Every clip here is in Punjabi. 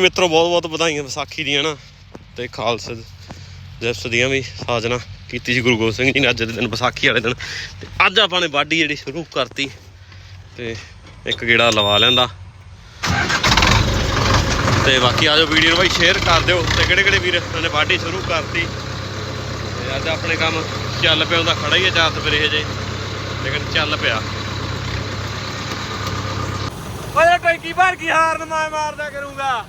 ਮਿੱਤਰੋ, ਬਹੁਤ ਬਹੁਤ ਵਧਾਈਆਂ ਵਿਸਾਖੀ ਦੀਆਂ ਨਾ ਤੇ ਖਾਲਸਾ ਦਿਵਸ ਦੀਆਂ ਵੀ ਸਾਜਨਾ ਕੀਤੀ ਸੀ ਗੁਰੂ ਗੋਬਿੰਦ ਸਿੰਘ ਜੀ ਨੇ ਅੱਜ ਦੇ ਦਿਨ, ਵਿਸਾਖੀ ਵਾਲੇ ਦਿਨ। ਤੇ ਅੱਜ ਆਪਾਂ ਨੇ ਵਾਢੀ ਜਿਹੜੀ ਸ਼ੁਰੂ ਕਰਤੀ ਤੇ ਇੱਕ ਗੇੜਾ ਲਵਾ ਲੈਂਦਾ। ਤੇ ਬਾਕੀ ਆਜੋ ਵੀਡੀਓ ਨੂੰ ਬਾਈ ਸ਼ੇਅਰ ਕਰ ਦਿਓ। ਤੇ ਕਿਹੜੇ ਕਿਹੜੇ ਵੀਰ ਨੇ ਵਾਢੀ ਸ਼ੁਰੂ ਕਰਤੀ? ਤੇ ਅੱਜ ਆਪਣੇ ਕੰਮ ਚੱਲ ਪਿਆ, ਉਹਦਾ ਖੜਾ ਹੀ ਹੈ ਚਾਰ ਸਵੇਰੇ ਜੇ ਲੇਕਿਨ ਚੱਲ ਪਿਆ। ਓਏ ਟੈਂਕੀ ਭਰ ਕੀ ਹਾਰਨ ਮੈਂ ਮਾਰਦਾ ਕਰੂੰਗਾ?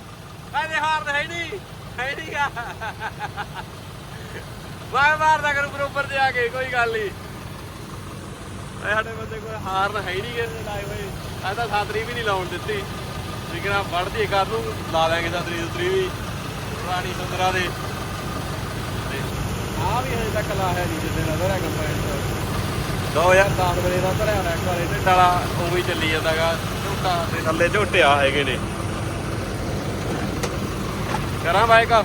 ਐਨੇ ਹਾਰਨ ਹੈ ਨਹੀਂ, ਹੈ ਨਹੀਂਗਾ ਮੈਂ ਮਾਰਦਾ ਕਰੂ ਬਰੋਬਰ ਤੇ ਆ ਕੇ ਕੋਈ ਗੱਲ ਨਹੀਂ। ਐ ਸਾਡੇ ਬੰਦੇ ਕੋਲ ਹਾਰਨ ਹੈ ਨਹੀਂ ਕਿਸੇ ਲਾਏ ਹੋਏ ਐ ਤਾਂ ਸਾਤਰੀ ਵੀ ਨਹੀਂ ਲਾਉਣ ਦਿੱਤੀ। ਲੇਕਿਨ ਆ ਵੜਦੀ ਕਰ ਨੂੰ, ਲਾ ਲਾਂਗੇ ਸਾਤਰੀ ਦੂਤਰੀ ਵੀ, ਪੁਰਾਣੀ ਸੁੰਦਰਾ ਦੇ। ਤੇ ਆ ਵੀ ਹਜੇ ਤੱਕ ਲਾ ਹੈ ਨਹੀਂ ਜਿੱਦੇ ਨਜ਼ਰ ਹੈ। ਕੰਪਾਈਨ 2010 ਵੇਲੇ ਦਾ ਭਰਿਆ ਹੋਇਆ ਘਰੇ ਤੇ ਡਾਲਾ ਉਵੇਂ ਹੀ ਚੱਲੀ ਜਾਂਦਾਗਾ। ਝੋਟਾ ਤੇ ਥੱਲੇ ਝੋਟਿਆ ਹੈਗੇ ਨੇ। ਕਰਾਂ ਬਾਈਕ ਆਹ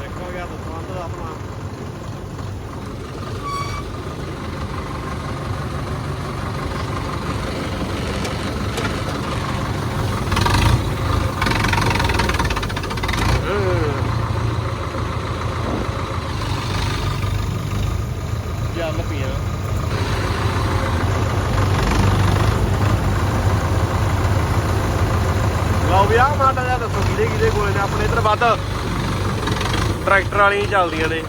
ਦੇਖੋ ਗਿਆ ਤਾਂ ਸੰਬੰਧ ਆਪਣਾ। ਚੱਲ ਪੀਆਂ ਲਓ ਵੀ ਆਹ ਮਾਟਾ ਜਿਹਾ ਦੱਸੋ ਕਿਹਦੇ ਕਿਹਦੇ ਕੋਲੇ ਨੇ ਆਪਣੇ ਇੱਧਰ ਵੱਧ ਟਰੈਕਟਰ ਵਾਲੀਆਂ ਹੀ ਚੱਲਦੀਆਂ ਨੇ।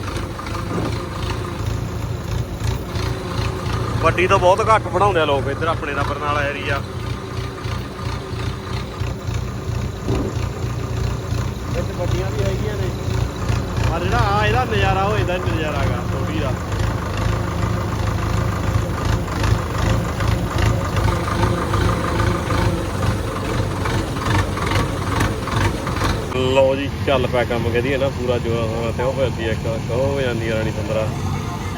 ਵੱਡੀ ਤਾਂ ਬਹੁਤ ਘੱਟ ਬਣਾਉਂਦੇ ਆ ਲੋਕ ਇੱਧਰ ਆਪਣੇ ਦਾ ਬਰਨਾਲਾ ਏਰੀਆ ਇੱਥੇ ਵੱਡੀਆਂ ਵੀ ਹੈਗੀਆਂ ਨੇ। ਪਰ ਜਿਹੜਾ, ਆ ਇਹਦਾ ਨਜ਼ਾਰਾ ਉਹ ਇਹਦਾ ਨੀ ਨਜ਼ਾਰਾ ਹੈਗਾ ਥੋੜੀ ਦਾ ਲਓ ਜੀ, ਚੱਲ ਪਿਆ ਕੰਮ ਕਹਦੀ ਹੈ ਨਾ ਪੂਰਾ ਜੋਰ ਹੋਣਾ ਤੇ ਉਹ ਫਿਰਦੀ ਇੱਕ ਕਹੋ ਹੋ ਜਾਂਦੀ ਆ ਰਾਣੀ ਪੰਦਰਾ।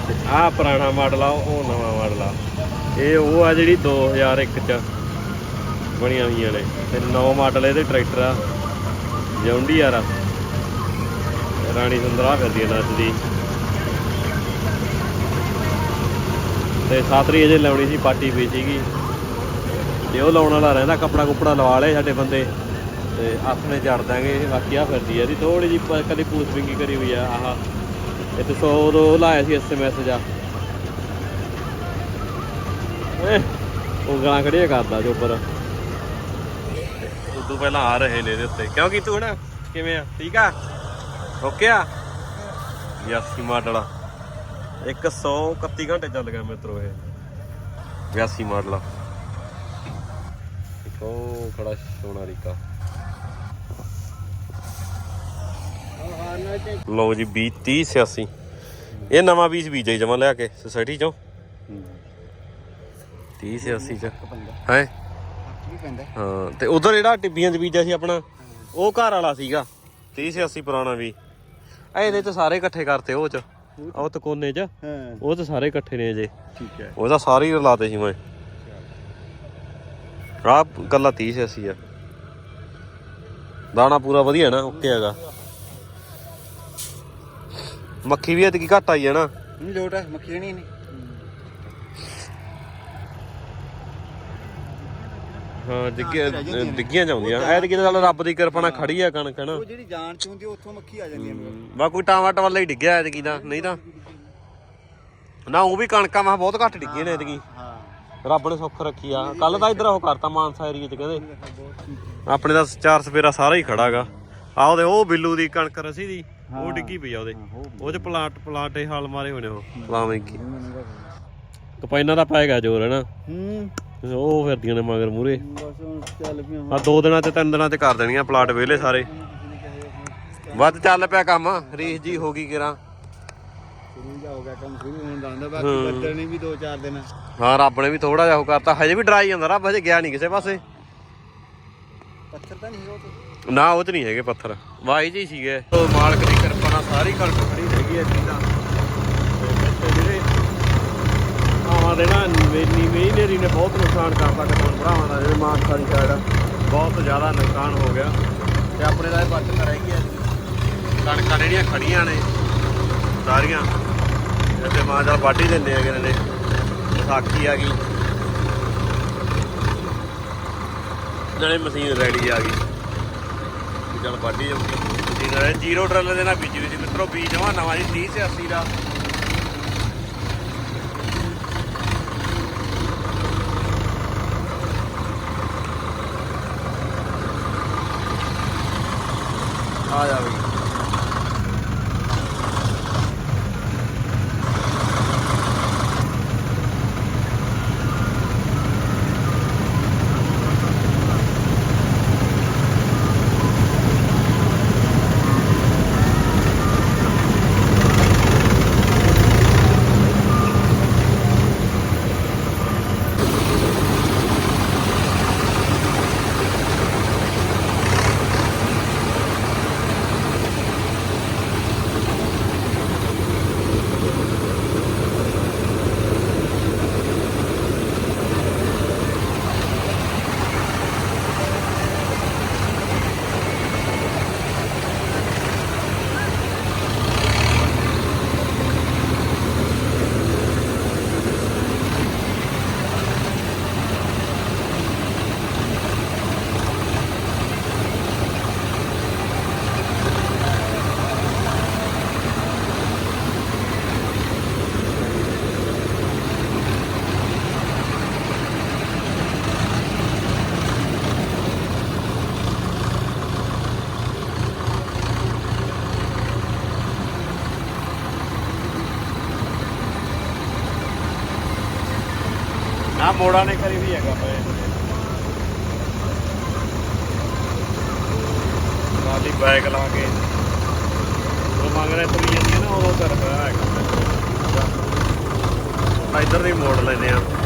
ਤੇ ਪੁਰਾਣਾ ਮਾਡਲ ਆ, ਉਹ ਨਵਾਂ ਮਾਡਲ ਆ। ਇਹ ਉਹ ਆ ਜਿਹੜੀ 2001 ਚ ਬਣੀਆਂ ਹੋਈਆਂ ਨੇ। ਤੇ ਨਵਾਂ ਮਾਡਲ ਇਹਦੇ ਟਰੈਕਟਰ ਆ, ਜੌਂਡੀ ਯਾਰ ਰਾਣੀ ਸੁੰਦਰਾ ਫਿਰਦੀ ਆ ਨੱਚਦੀ ਤੇ ਸਾਤਰੀ ਅਜੇ ਲਾਉਣੀ ਸੀ ਪਾਟੀ ਪਈ ਸੀਗੀ ਤੇ ਉਹ ਲਾਉਣ ਵਾਲਾ ਰਹਿੰਦਾ, ਕੱਪੜਾ ਕੁਪੜਾ ਲਵਾ ਲਏ ਸਾਡੇ ਬੰਦੇ। ਤੇ ਆਪਣੇ ਨੇ ਜੜ ਦਾਂਗੇ, ਬਾਕੀ ਆ ਫਿਰਦੀ ਆ ਇਹਦੀ। ਥੋੜੀ ਜੀ ਕਦੇ ਪੂਛ ਵਿੰਗੀ ਕਰੀ ਹੋਈ ਆ, ਆਹ। ਇਹ ਤੇ 100 ਉਦੋਂ ਲਾਇਆ ਸੀ ਐਸਐਮਐਸ ਜਾ। ਉਹ ਗਾਲਾਂ ਕੜੀਆਂ ਕਰਦਾ ਜੋ ਉੱਪਰ। ਉਦੋਂ ਪਹਿਲਾਂ ਆ ਰਹੇ ਨੇ ਇਹਦੇ ਉੱਤੇ। ਕਿਉਂ ਤੂੰ ਹਣਾ? ਕਿਵੇਂ ਆ? ਠੀਕ ਆ? ਓਕੇ ਆ? ਯਾਸੀ, ਮਾਡਲ 131 ਘੰਟੇ ਚੱਲ ਗਿਆ ਮਿੱਤਰੋ ਇਹ। 82 ਮਾਡਲ ਆ। ਇੱਕ ਉਹ ਖੜਾ ਸੋਨਾਲੀਕਾ ਲਓ ਜੀ 20 30 86 ਇਹ ਨਵਾਂ ਬੀਜ ਬੀਜਿਆ ਜਮਾ ਲਿਆ ਕੇ ਸੋਸਾਇਟੀ ਚੋਂ। 30 86 ਚ। ਹੈ? ਹਾਂ ਤੇ ਉਧਰ ਜਿਹੜਾ ਟਿੱਬੀਆਂ ਚ ਬੀਜਿਆ ਸੀ ਆਪਣਾ ਉਹ ਘਰ ਵਾਲਾ ਸੀਗਾ। 30 86 ਪੁਰਾਣਾ ਵੀ। ਇਹ ਇਹਦੇ ਚ ਸਾਰੇ ਇਕੱਠੇ ਕਰਤੇ ਉਹ ਚ ਉਹ ਤੇ ਕੋਨੇ ਚ ਹਾਂ ਉਹ ਤੇ ਸਾਰੇ ਇਕੱਠੇ ਨੇ ਜੇ ਠੀਕ ਹੈ। ਉਹ ਤਾਂ ਸਾਰੇ ਰਲਾਤੇ ਸੀ ਮੈਂ। ਆਹ ਗੱਲਾਂ 30 86 ਆ। ਦਾਣਾ ਪੂਰਾ ਵਧੀਆ ਨਾ ਓਕੇ ਹੈਗਾ। ਮੱਖੀ ਵੀ ਐਤਕੀ ਘੱਟ ਆਈ ਹੈ ਨਾ। ਨਹੀਂ ਲੋਟ ਹੈ ਮੱਖੀ ਨਹੀਂ ਨਹੀਂ। ਹਾਂ ਡਿੱਗੀਆਂ ਡਿੱਗੀਆਂ ਜਾਂਦੀਆਂ। ਐਤਕੀ ਤਾਂ ਚੱਲ ਰੱਬ ਦੀ ਕਿਰਪਾ ਨਾਲ ਖੜੀ ਆ ਕਣਕ ਨਾ ਉਹ ਜਿਹੜੀ ਜਾਨ ਚ ਹੁੰਦੀ ਉੱਥੋਂ ਮੱਖੀ ਆ ਜਾਂਦੀ ਹੈ ਬਾ ਕੋਈ ਟਾਮਾਟ ਵੱਲ ਹੀ ਡਿੱਗਿਆ ਐਤਕੀ ਦਾ ਨਹੀਂ ਤਾਂ। ਨਾ ਉਹ ਵੀ ਕਣਕਾਂ ਮਾ ਬਹੁਤ ਘੱਟ ਡਿੱਗੀਆਂ ਨੇ ਐਤਕੀ। ਰੱਬ ਨੇ ਸੁੱਖ ਰੱਖੀ ਆ। ਕੱਲ ਤਾਂ ਇੱਧਰ ਉਹ ਕਰਤਾ ਮਾਨਸਾ ਏਰੀਏ ਚ ਕਹਿੰਦੇ। ਆਪਣੇ ਦਾ ਚਾਰ ਸਪੇਰਾ ਸਾਰਾ ਹੀ ਖੜਾਗਾ। ਆ ਉਹਦੇ ਉਹ ਬਿੱਲੂ ਦੀ ਕਣਕ ਰਸੀ ਦੀ। ਉਹ ਡਿੱਗੀ ਪਈ ਆ ਉਹਦੇ। ਉਹ ਚ ਪਲਾਟ ਪਲਾਟੇ ਹਾਲ ਮਾਰੇ ਨੇ ਉਹ। ਲਾਵੇਂ ਕੀ? ਕਪਾਈਨਾਂ ਦਾ ਪਾਏਗਾ ਜੋਰ ਹੈ। ਨਾ ਹੂੰ ਉਹ ਫਿਰਦੀਆਂ ਨੇ ਮਗਰ ਮੂਰੇ ਬਸ ਹੁਣ ਚੱਲ ਪਿਆ ਆ ਦੋ ਦਿਨਾਂ ਤੇ ਤਿੰਨ ਦਿਨਾਂ ਤੇ ਕਰ ਦੇਣੀਆਂ ਪਲਾਟ ਵਿਹਲੇ ਸਾਰੇ। ਵੱਧ ਚੱਲ ਪਿਆ ਕੰਮ। ਰੀਸ ਜੀ ਹੋ ਗਈ ਕਿਰਾਂ। ਹੋ ਗਿਆ ਕੰਮ ਸ਼ੁਰੂ ਹੋਣ ਦਾ ਹੁੰਦਾ ਬਾਕੀ ਬੱਦਲ ਨੇ ਵੀ 2-4 ਦਿਨ। ਹਾਂ ਰੱਬ ਨੇ ਵੀ ਥੋੜਾ ਜਿਹਾ ਉਹ ਕਰਤਾ। ਹਜੇ ਵੀ ਡਰਾਈ ਜਾਂਦਾ ਰੱਬ ਹਜੇ ਗਿਆ ਨਹੀਂ ਕਿਸੇ ਪਾਸੇ। ਪੱਥਰ ਤਾਂ ਨਹੀਂ ਉਹ ਤੇ। ਨਾ ਉਹ ਚ ਨਹੀਂ ਹੈਗੇ ਪੱਥਰ। ਵਾਈ ਜੀ ਸੀਗੇ। ਉਹ ਮਾਲਕ ਦੀ ਕਿਰਪਾ ਨਾਲ ਸਾਰੀ ਕਣਕ ਖੜੀ ਹੈਗੀ ਐ ਚੀਜ਼ਾਂ ਜਿਹੜੇ ਆਵਾਂ ਦੇ ਨਾ ਨੀਵੀਂ ਨੇਰੀ ਨੇ ਬਹੁਤ ਨੁਕਸਾਨ ਕਰਤਾ ਕਿਸਾਨ ਭਰਾਵਾਂ ਦਾ ਜਿਹੜੇ ਮਾਨਸਾ ਦੀ ਸਾਈਡ ਬਹੁਤ ਜ਼ਿਆਦਾ ਨੁਕਸਾਨ ਹੋ ਗਿਆ। ਤੇ ਆਪਣੇ ਦਾ ਇਹ ਬਚਤ ਰਹਿ ਗਈ ਐ ਕਣਕਾਂ ਜਿਹੜੀਆਂ ਖੜੀਆਂ ਨੇ ਸਾਰੀਆਂ ਇੱਥੇ ਮਾਂ ਦਾ ਵਾਢੀ ਦਿੰਦੇ ਹੈਗੇ ਨੇ। ਵਿਸਾਖੀ ਆ ਗਈ। ਨਾਲੇ ਮਸ਼ੀਨ ਰੈਡੀ ਆ ਗਈ। ਚੱਲ ਵੱਢੀ ਜਾਊਗੀ ਜ਼ੀਰੋ ਟਰੱਲ ਦੇ ਨਾਲ ਬੀਜੀ ਹੋਈ ਸੀ ਮਿੱਤਰੋ, ਬੀਜ ਜਮਾ ਨਵਾਂ ਜੀ 30 ਤੇ 80 ਦਾ ਆ ਜਾ ਬਈ ਨਾ ਮੋੜਾਂ ਨੇ ਕਰੀ ਵੀ ਹੈਗਾ ਪਏ ਵਾਲੀ ਬੈਗ ਲਾ ਕੇ। ਉਹ ਮੰਗ ਰਿਹਾ ਤੁਰੀ ਜਾਂਦੀ ਨਾ, ਉਹ ਕਰ ਪਿਆ ਹੈਗਾ। ਇੱਧਰ ਦੀ ਮੋੜ ਲੈਨੇ ਆ।